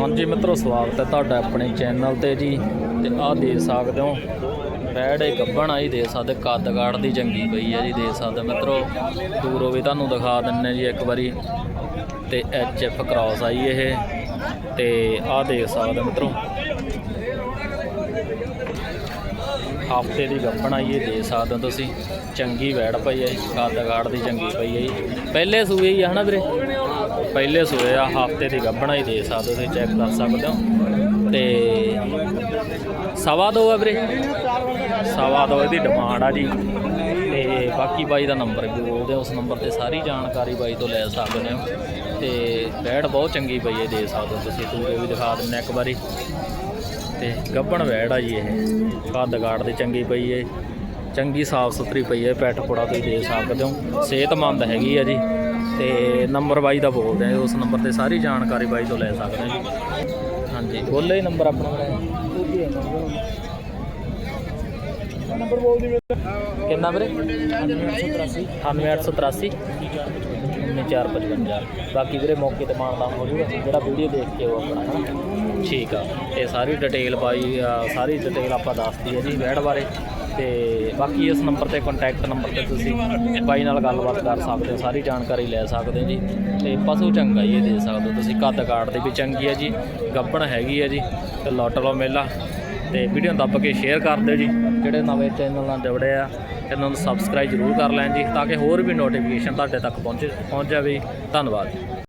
ਹਾਂਜੀ ਮਿੱਤਰੋ, ਸਵਾਗਤ ਹੈ ਤੁਹਾਡਾ ਆਪਣੇ ਚੈਨਲ ਤੇ ਜੀ। ਤੇ ਆਹ ਦੇਖ ਸਕਦੇ ਹੋ, ਬੈੜ ਇਹ ਗੱਬਣ ਆਈ ਦੇ ਸਕਦੇ ਕੱਦਗਾੜ ਦੀ ਚੰਗੀ ਪਈ ਹੈ ਜੀ, ਦੇਖ ਸਕਦੇ ਹੋ ਮਿੱਤਰੋ। ਦੂਰੋਂ ਵੀ ਤੁਹਾਨੂੰ ਦਿਖਾ ਦਿੰਨੇ ਜੀ ਇੱਕ ਵਾਰੀ। ਤੇ ਐਚ ਐਫ ਕ੍ਰਾਸ ਆਈ ਇਹ। ਤੇ ਆਹ ਦੇਖ ਸਕਦੇ ਹੋ ਮਿੱਤਰੋ। ਹਫ਼ਤੇ ਦੀ ਗੱਬਣ ਆਈ ਇਹ ਦੇ ਸਕਦੇ ਹੋ ਤੁਸੀਂ। ਚੰਗੀ ਵੈੜ ਪਈ ਹੈ ਜੀ ਕੱਦਗਾੜ ਦੀ ਚੰਗੀ ਪਈ ਹੈ ਜੀ। ਪਹਿਲੇ ਸੂਏ ਹੀ ਹੈ ਹਨਾ ਵੀਰੇ? ਪਹਿਲੇ ਸੂਏ ਆ ਹਫ਼ਤੇ ਦੀ ਗੱਭਣਾ ਹੀ ਦੇ ਸਕਦੇ ਹੋ ਤੁਸੀਂ ਚੈੱਕ ਕਰ ਸਕਦੇ ਹੋ। ਤੇ ਸਵਾ ਦੋ ਆ ਵੀਰੇ। ਸਵਾ ਦੋ ਇਹਦੀ ਡਿਮਾਂਡ ਆ ਜੀ। ਤੇ ਬਾਕੀ ਬਾਈ ਦਾ ਨੰਬਰ ਵੀ ਬੋਲਦੇ ਹੋ, ਉਸ ਨੰਬਰ ਤੇ ਸਾਰੀ ਜਾਣਕਾਰੀ ਬਾਈ ਤੋਂ ਲੈ ਸਕਦੇ ਹੋ। ਤੇ ਵੈੜ ਬਹੁਤ ਚੰਗੀ ਪਈ ਹੈ ਦੇ ਸਕਦੇ ਹੋ ਤੁਸੀਂ ਦੂਰੇ ਵੀ ਦਿਖਾ ਦਿੰਦੇ ਇੱਕ ਵਾਰੀ। ਤੇ ਗੱਭਣ ਵੈੜ ਆ ਜੀ ਇਹ। ਕੱਦ ਗਾੜ ਦੀ ਚੰਗੀ ਪਈ ਹੈ ਚੰਗੀ ਸਾਫ਼ ਸੁਥਰੀ ਪਈ ਹੈ ਪੈਟ ਪੁੜਾ ਤੁਸੀਂ ਦੇ ਸਕਦੇ ਹੋ। ਸਿਹਤਮੰਦ ਹੈਗੀ ਆ ਜੀ। ਤੇ ਨੰਬਰ ਬਾਈ ਦਾ ਬੋਲਦੇ ਆ, ਉਸ ਨੰਬਰ ਤੇ ਸਾਰੀ ਜਾਣਕਾਰੀ ਬਾਈ ਤੋਂ ਲੈ ਸਕਦੇ ਹੋ ਜੀ। ਹਾਂਜੀ, ਬੋਲੇ ਹੀ ਨੰਬਰ ਆਪਣਾ। ਨੰਬਰ ਬੋਲ ਦੀ ਕਿੰਨਾ ਵੀਰੇ 9883 9883 455 ਬਾਕੀ ਵੀਰੇ ਮੌਕੇ ਤੇ ਮਾਨਦਾ ਹੋ ਜੂਗਾ, ਜਿਹੜਾ ਵੀਡੀਓ ਦੇਖ ਕੇ ਉਹ ਆਪਣਾ, ਹਨਾ? ਠੀਕ ਆ। ਇਹ ਸਾਰੀ ਡਿਟੇਲ ਬਾਈ ਸਾਰੀ ਡਿਟੇਲ ਆਪਾਂ ਦੱਸਦੀ ਹੈ ਜੀ ਵੈੜ ਬਾਰੇ। ਤੇ ਬਾਕੀ ਇਸ ਨੰਬਰ ਤੇ ਕੰਟੈਕਟ ਨੰਬਰ ਤੇ ਤੁਸੀਂ ਬਾਈ ਨਾਲ ਗੱਲਬਾਤ ਕਰ ਸਕਦੇ ਹੋ, ਸਾਰੀ ਜਾਣਕਾਰੀ ਲੈ ਸਕਦੇ ਹੋ ਜੀ। ਤੇ ਪਸ਼ੂ ਚੰਗਾ ਹੀ ਇਹ ਦੇ ਸਕਦੇ ਹੋ ਤੁਸੀਂ, ਕੱਦ ਕਾਟ ਦੇ ਵੀ ਚੰਗੀ ਹੈ ਜੀ, ਗੱਬਣ ਹੈਗੀ ਹੈ ਜੀ, ਤੇ ਲੁੱਟ ਲਓ ਮੇਲਾ। ਤੇ ਵੀਡੀਓ ਦੱਬ ਕੇ ਸ਼ੇਅਰ ਕਰ ਦਿਓ ਜੀ, ਜਿਹੜੇ ਨਵੇਂ ਚੈਨਲ ਨਾਲ ਜੁੜੇ ਆ, ਇਹਨਾਂ ਨੂੰ ਸਬਸਕ੍ਰਾਈਬ ਜ਼ਰੂਰ ਕਰ ਲੈਣ ਜੀ, ਤਾਂ ਕਿ ਹੋਰ ਵੀ ਨੋਟੀਫਿਕੇਸ਼ਨ ਤੁਹਾਡੇ ਤੱਕ ਪਹੁੰਚੇ ਪਹੁੰਚ ਜਾਵੇ ਧੰਨਵਾਦ